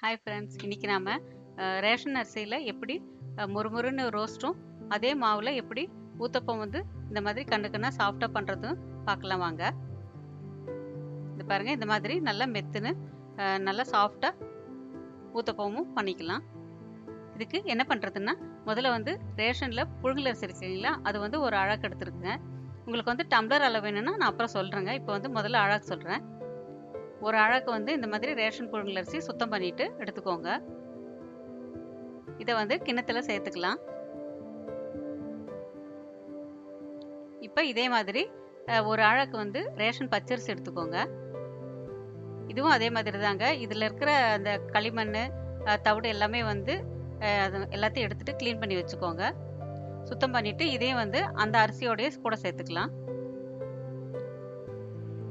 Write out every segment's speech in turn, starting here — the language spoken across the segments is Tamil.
ஹாய் ஃப்ரெண்ட்ஸ் இன்றைக்கி நாம் ரேஷன் அரிசியில் எப்படி முறுமுறுன்னு ரோஸ்ட்டும் அதே மாவில் எப்படி ஊத்தப்பம் வந்து இந்த மாதிரி கண்ணு கண்ணா சாஃப்டாக பண்ணுறதும் பார்க்கலாம் வாங்க. இது பாருங்கள் இந்த மாதிரி நல்லா மெத்துன்னு நல்லா சாஃப்டாக ஊத்தப்பமும் பண்ணிக்கலாம். இதுக்கு என்ன பண்ணுறதுன்னா முதல்ல வந்து ரேஷனில் புழுங்கல் அரிசி இருக்கு இல்லைங்களா அது வந்து ஒரு அழகு எடுத்துருக்குங்க. உங்களுக்கு வந்து டம்ளர் அளவு வேணும்னா நான் அப்புறம் சொல்கிறேங்க இப்போ வந்து முதல்ல அழகு சொல்கிறேன் ஒரு அழகு வந்து இந்த மாதிரி ரேஷன் புழுங்கல் அரிசி சுத்தம் பண்ணிட்டு எடுத்துக்கோங்க. இதை வந்து கிண்ணத்தில் சேர்த்துக்கலாம். இப்போ இதே மாதிரி ஒரு அழகு வந்து ரேஷன் பச்சரிசி எடுத்துக்கோங்க. இதுவும் அதே மாதிரி தாங்க. இதில் இருக்கிற அந்த களிமண் தவிடு எல்லாமே வந்து அது எல்லாத்தையும் எடுத்துகிட்டு க்ளீன் பண்ணி வச்சுக்கோங்க. சுத்தம் பண்ணிவிட்டு இதையும் வந்து அந்த அரிசியோடய கூட சேர்த்துக்கலாம்.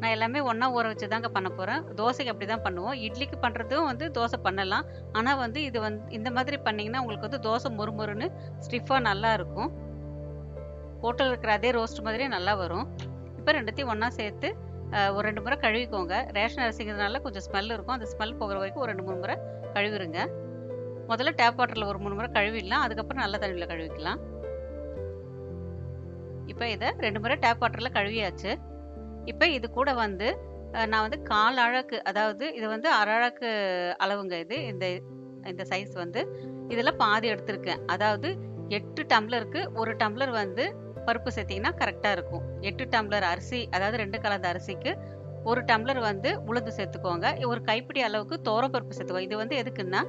நான் எல்லாமே ஒன்றா ஊற வச்சு தாங்க பண்ண போகிறேன் தோசைக்கு அப்படி தான் பண்ணுவோம். இட்லிக்கு பண்ணுறதும் வந்து தோசை பண்ணலாம். ஆனால் வந்து இது வந்து இந்த மாதிரி பண்ணிங்கன்னா உங்களுக்கு வந்து தோசை மொறுமொறுன்னு ஸ்டிஃபாக நல்லா இருக்கும். ஹோட்டலில் இருக்கிற அதே ரோஸ்ட் மாதிரியே நல்லா வரும். இப்போ ரெண்டுத்தையும் ஒன்றா சேர்த்து ஒரு ரெண்டு முறை கழுவிக்கோங்க. ரேஷன் அரிசிங்கிறதுனால கொஞ்சம் ஸ்மெல் இருக்கும். அந்த ஸ்மெல் போகிற வரைக்கும் ஒரு ரெண்டு மூணு முறை கழுவிடுங்க முதல்ல டேப் வாட்டரில் ஒரு மூணு முறை கழுவிடலாம். அதுக்கப்புறம் நல்ல தண்ணியில் கழுவிக்கலாம். இப்போ இதை ரெண்டு முறை டேப் வாட்டரில் கழுவியாச்சு. இப்போ இது கூட வந்து நான் வந்து கால் அழகு அதாவது இது வந்து அரழகு அளவுங்க இது இந்த இந்த சைஸ் வந்து. இதில் பாதி எடுத்திருக்கேன். அதாவது எட்டு டம்ளருக்கு ஒரு டம்ளர் வந்து பருப்பு சேர்த்திங்கன்னா கரெக்டாக இருக்கும். எட்டு டம்ளர் அரிசி அதாவது ரெண்டு கலந்த அரிசிக்கு ஒரு டம்ளர் வந்து உளுந்து சேர்த்துக்கோங்க. ஒரு கைப்பிடி அளவுக்கு தோரப்பருப்பு சேர்த்துக்கோங்க. இது வந்து எதுக்குன்னா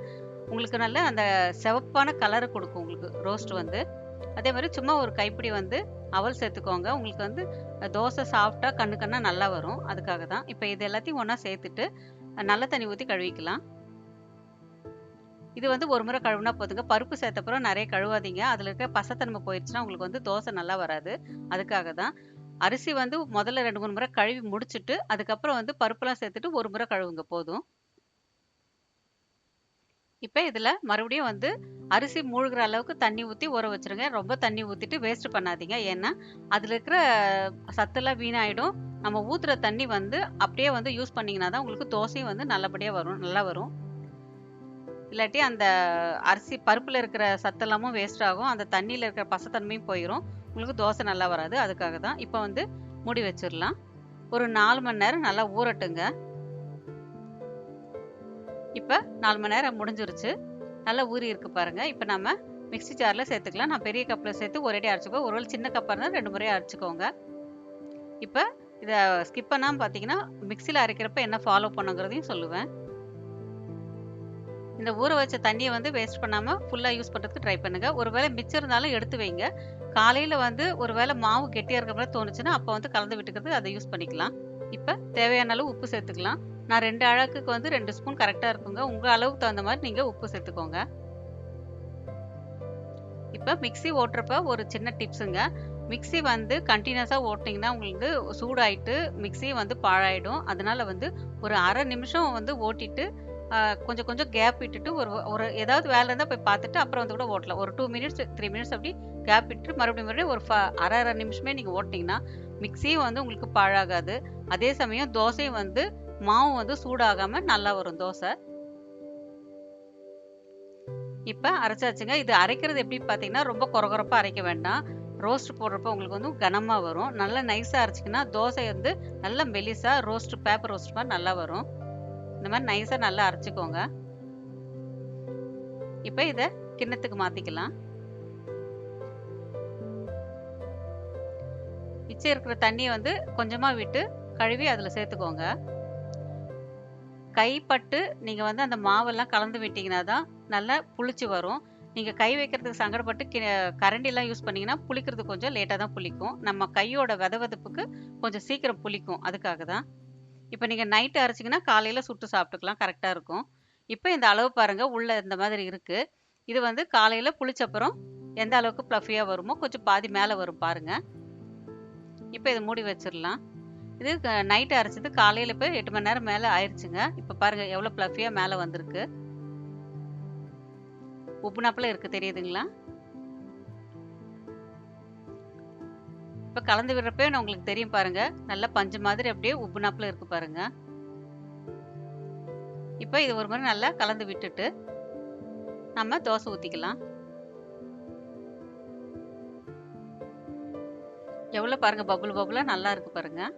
உங்களுக்கு நல்ல அந்த சிவப்பான கலரை கொடுக்கும் உங்களுக்கு ரோஸ்ட் வந்து. அதே மாதிரி சும்மா ஒரு கைப்பிடி வந்து அவல் சேர்த்துக்கோங்க. உங்களுக்கு வந்து தோசை சாஃப்டாக கண்ணு கண்ணாக நல்லா வரும். அதுக்காக தான். இப்போ இது எல்லாத்தையும் ஒன்றா சேர்த்துட்டு நல்ல தண்ணி ஊற்றி கழுவிக்கலாம். இது வந்து ஒரு முறை கழுவுனா போதுங்க. பருப்பு சேர்த்தப்புறம் நிறைய கழுவாதீங்க. அதில் இருக்க பசத்தன்மை போயிடுச்சுன்னா உங்களுக்கு வந்து தோசை நல்லா வராது. அதுக்காக தான். அரிசி வந்து முதல்ல ரெண்டு மூணு முறை கழுவி முடிச்சுட்டு அதுக்கப்புறம் வந்து பருப்புலாம் சேர்த்துட்டு ஒரு முறை கழுவுங்க போதும். இப்போ இதில் மறுபடியும் வந்து அரிசி மூழ்கிற அளவுக்கு தண்ணி ஊற்றி ஊற வச்சிருங்க. ரொம்ப தண்ணி ஊற்றிட்டு வேஸ்ட் பண்ணாதீங்க. ஏன்னா அதில் இருக்கிற சத்தெல்லாம் வீணாயிடும். நம்ம ஊற்றுற தண்ணி வந்து அப்படியே வந்து யூஸ் பண்ணிங்கன்னா தான் உங்களுக்கு தோசையும் வந்து நல்லபடியாக வரும் நல்லா வரும். இல்லாட்டி அந்த அரிசி பருப்பில் இருக்கிற சத்தெல்லாமும் வேஸ்ட் ஆகும். அந்த தண்ணியில் இருக்கிற பசத்தன்மையும் போயிடும் உங்களுக்கு தோசை நல்லா வராது. அதுக்காக தான் இப்போ வந்து மூடி வச்சிடலாம். ஒரு நாலு மணி நேரம் நல்லா ஊறட்டுங்க. இப்போ நாலு மணி நேரம் முடிஞ்சிருச்சு. நல்லா ஊறி இருக்கு பாருங்க. இப்போ நம்ம மிக்ஸி ஜாரில் சேர்த்துக்கலாம். நான் பெரிய கப்பில் சேர்த்து ஒரேடி அரைச்சிக்கோ. ஒரு சின்ன கப்பாக இருந்தால் ரெண்டு முறையாக அரைச்சிக்கோங்க. இப்போ இதை ஸ்கிப் பண்ணாமல் பார்த்தீங்கன்னா மிக்சியில் அரைக்கிறப்ப என்ன ஃபாலோ பண்ணுங்கிறதையும் சொல்லுவேன். இந்த ஊற வச்ச தண்ணியை வந்து வேஸ்ட் பண்ணாமல் ஃபுல்லாக யூஸ் பண்ணுறதுக்கு ட்ரை பண்ணுங்கள் ஒருவேளை மிச்சம் இருந்தாலும் எடுத்து வைங்க. காலையில் வந்து ஒருவேளை மாவு கெட்டியாக இருக்கிற மாதிரி தோணுச்சுன்னா அப்போ வந்து கலந்து விட்டுக்கிறது அதை யூஸ் பண்ணிக்கலாம். இப்போ தேவையான அளவு உப்பு சேர்த்துக்கலாம். நான் ரெண்டு அழகுக்கு வந்து ரெண்டு ஸ்பூன் கரெக்டாக இருக்குங்க. உங்கள் அளவுக்கு தகுந்த மாதிரி நீங்கள் உப்பு சேர்த்துக்கோங்க. இப்போ மிக்ஸி ஓட்டுறப்ப ஒரு சின்ன டிப்ஸுங்க மிக்ஸி வந்து கண்டினியூஸாக ஓட்டிங்கன்னா உங்களுக்கு சூடாயிட்டு மிக்சி வந்து பாழாயிடும். அதனால வந்து ஒரு அரை நிமிஷம் வந்து ஓட்டிட்டு கொஞ்சம் கொஞ்சம் கேப் விட்டுட்டு ஒரு ஒரு ஏதாவது வேலை இருந்தால் போய் பார்த்துட்டு அப்புறம் வந்து கூட ஓட்டலாம். ஒரு டூ மினிட்ஸ் த்ரீ மினிட்ஸ் அப்படி கேப் விட்டு மறுபடியும் மறுபடியும் ஒரு ஃப- அரை அரை நிமிஷமே நீங்கள் ஓட்டிங்கன்னா மிக்ஸியும் வந்து உங்களுக்கு பாழாகாது. அதே சமயம் தோசையும் வந்து மாவு வந்து சூடாகாம நல்லா வரும் தோசை. இப்போ அரைச்சாச்சுங்க. இது அரைக்கிறது எப்படி பார்த்தீங்கன்னா ரொம்ப கொரகொரப்பாக அரைக்க வேண்டாம். ரோஸ்ட் போடுறப்ப உங்களுக்கு வந்து கனமாக வரும். நல்லா நைஸாக அரைச்சிங்கன்னா தோசை வந்து நல்லா மெலிசாக ரோஸ்ட் பேப்பர் ரோஸ்ட் மாதிரி நல்லா வரும். இந்த மாதிரி நைஸாக நல்லா அரைச்சிக்கோங்க. இப்போ இதை கிண்ணத்துக்கு மாற்றிக்கலாம் மிச்சம் இருக்கிற தண்ணியை வந்து கொஞ்சமாக விட்டு கழுவி அதில் சேர்த்துக்கோங்க. கைப்பட்டு நீங்கள் வந்து அந்த மாவெல்லாம் கலந்து விட்டிங்கன்னா தான் நல்லா புளிச்சு வரும். நீங்கள் கை வைக்கிறதுக்கு சங்கடப்பட்டு கி கரண்டிலாம் யூஸ் பண்ணிங்கன்னா புளிக்கிறது கொஞ்சம் லேட்டாக தான் புளிக்கும். நம்ம கையோட வெதவெதப்புக்கு கொஞ்சம் சீக்கிரம் புளிக்கும். அதுக்காக தான். இப்போ நீங்கள் நைட்டு அரைச்சிங்கன்னா காலையில் சுட்டு சாப்பிட்டுக்கலாம். கரெக்டாக இருக்கும். இப்போ இந்த அளவு பாருங்கள் உள்ளே இந்த மாதிரி இருக்குது இது வந்து காலையில் புளிச்சப்புறம் எந்த அளவுக்கு ப்ளஃபியாக வருமோ கொஞ்சம் பாதி மேலே வரும் பாருங்கள் இப்போ இதை மூடி வச்சிடலாம். இது நைட்டு அரைச்சது காலையில் இப்போ எட்டு மணி நேரம் மேலே ஆயிடுச்சுங்க இப்போ பாருங்கள் எவ்வளோ ப்ளஃபியாக மேலே வந்திருக்கு. உப்புனாப்பில் இருக்குது தெரியுதுங்களா? இப்போ கலந்து விடுறப்பே நான் உங்களுக்கு தெரியும் பாருங்கள் நல்லா பஞ்சு மாதிரி அப்படியே உப்புனாப்பில் இருக்கு பாருங்க. இப்போ இது ஒரு முறை நல்லா கலந்து விட்டுட்டு நம்ம தோசை ஊற்றிக்கலாம் எவ்வளோ பாருங்கள் பபுள் பபுளாக நல்லா இருக்குது பாருங்கள்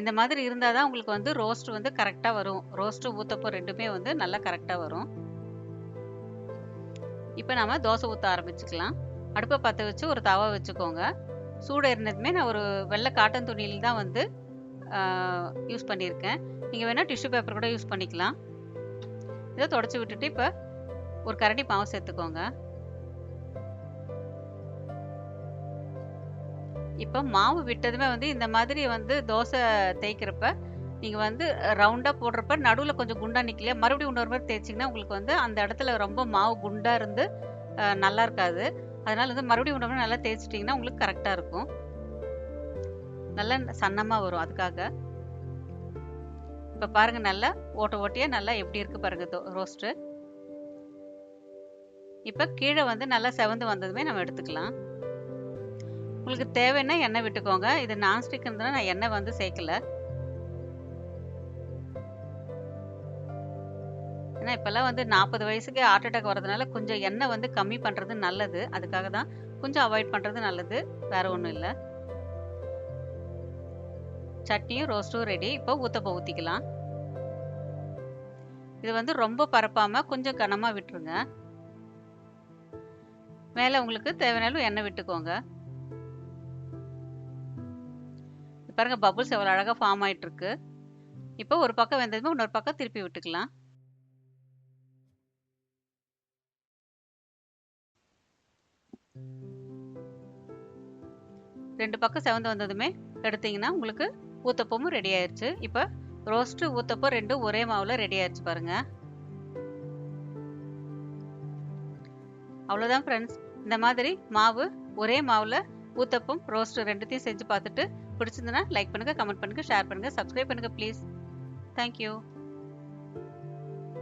இந்த மாதிரி இருந்தால் தான் உங்களுக்கு வந்து ரோஸ்ட் வந்து கரெக்டாக வரும். ரோஸ்ட்டு ஊற்றப்போ ரெண்டுமே வந்து நல்லா கரெக்டாக வரும். இப்போ நாம் தோசை ஊற்ற ஆரம்பிச்சுக்கலாம். அடுப்பை பற்ற வச்சு ஒரு தவா வச்சுக்கோங்க. சூடு இருந்ததுமே நான் ஒரு வெள்ளை காட்டன் துணியில் தான் வந்து யூஸ் பண்ணியிருக்கேன். நீங்கள் வேணால் டிஷ்யூ பேப்பர் கூட யூஸ் பண்ணிக்கலாம். இதை தொடச்சி விட்டுட்டு இப்போ ஒரு கரண்டி மாவு சேர்த்துக்கோங்க. இப்போ மாவு விட்டதுமே வந்து இந்த மாதிரி வந்து தோசை தேய்க்கிறப்ப நீங்கள் வந்து ரவுண்டாக போடுறப்ப நடுவில் கொஞ்சம் குண்டாக நிற்கலையா மறுபடியும் இன்னொரு மாதிரி தேய்ச்சிங்கன்னா உங்களுக்கு வந்து அந்த இடத்துல ரொம்ப மாவு குண்டாக இருந்து நல்லா இருக்காது. அதனால் வந்து மறுபடியும் இன்னொரு நல்லா தேய்ச்சிட்டிங்கன்னா உங்களுக்கு கரெக்டாக இருக்கும். நல்லா சன்னமாக வரும் அதுக்காக. இப்போ பாருங்கள் நல்லா ஓட்ட ஓட்டியாக நல்லா எப்படி இருக்குது பாருங்கள் ரோஸ்ட்டு இப்போ கீழே வந்து நல்லா செவந்து வந்ததுமே நம்ம எடுத்துக்கலாம். உங்களுக்கு தேவைன்னா எண்ணெய் விட்டுக்கோங்க. இது நான்ஸ்டிக் இருந்தால் நான் எண்ணெய் வந்து சேர்க்கல. ஏன்னா இப்போல்லாம் வந்து நாற்பது வயசுக்கே ஹார்ட் அட்டாக் வரதுனால கொஞ்சம் எண்ணெய் வந்து கம்மி பண்ணுறது நல்லது. அதுக்காக தான் கொஞ்சம் அவாய்ட் பண்ணுறது நல்லது. வேற ஒன்றும் இல்லை. சட்னியும் ரோஸ்ட்டும் ரெடி இப்போ ஊத்தப்போ ஊற்றிக்கலாம் இது வந்து ரொம்ப பரப்பாமல் கொஞ்சம் கனமாக விட்டுருங்க. மேலே உங்களுக்கு தேவையான எண்ணெய் விட்டுக்கோங்க. பாருங்க பபுள்ஸ் எவ்வளோ அழகாக ஃபார்ம் ஆயிட்டு இருக்கு இப்போ ஒரு பக்கம் வெந்ததுமே இன்னொரு பக்கம் திருப்பி விட்டுக்கலாம். ரெண்டு பக்கம் செவந்து வந்ததுமே எடுத்தீங்கன்னா உங்களுக்கு ஊத்தப்பமும் ரெடி ஆயிடுச்சு இப்போ ரோஸ்ட்டு ஊத்தப்பம் ரெண்டும் ஒரே மாவில் ரெடி ஆயிடுச்சு பாருங்க. அவ்வளோதான் ஃப்ரெண்ட்ஸ் இந்த மாதிரி மாவு ஒரே மாவில் ஊத்தப்பம் ரோஸ்ட்டு ரெண்டுத்தையும் செஞ்சு பார்த்துட்டு பிடிச்சிருந்தனா லைக் பண்ணுங்கள் கமெண்ட் பண்ணுங்கள் ஷேர் பண்ணுங்கள் சப்ஸ்கிரைப் பண்ணுங்கள் ப்ளீஸ் தேங்க்யூ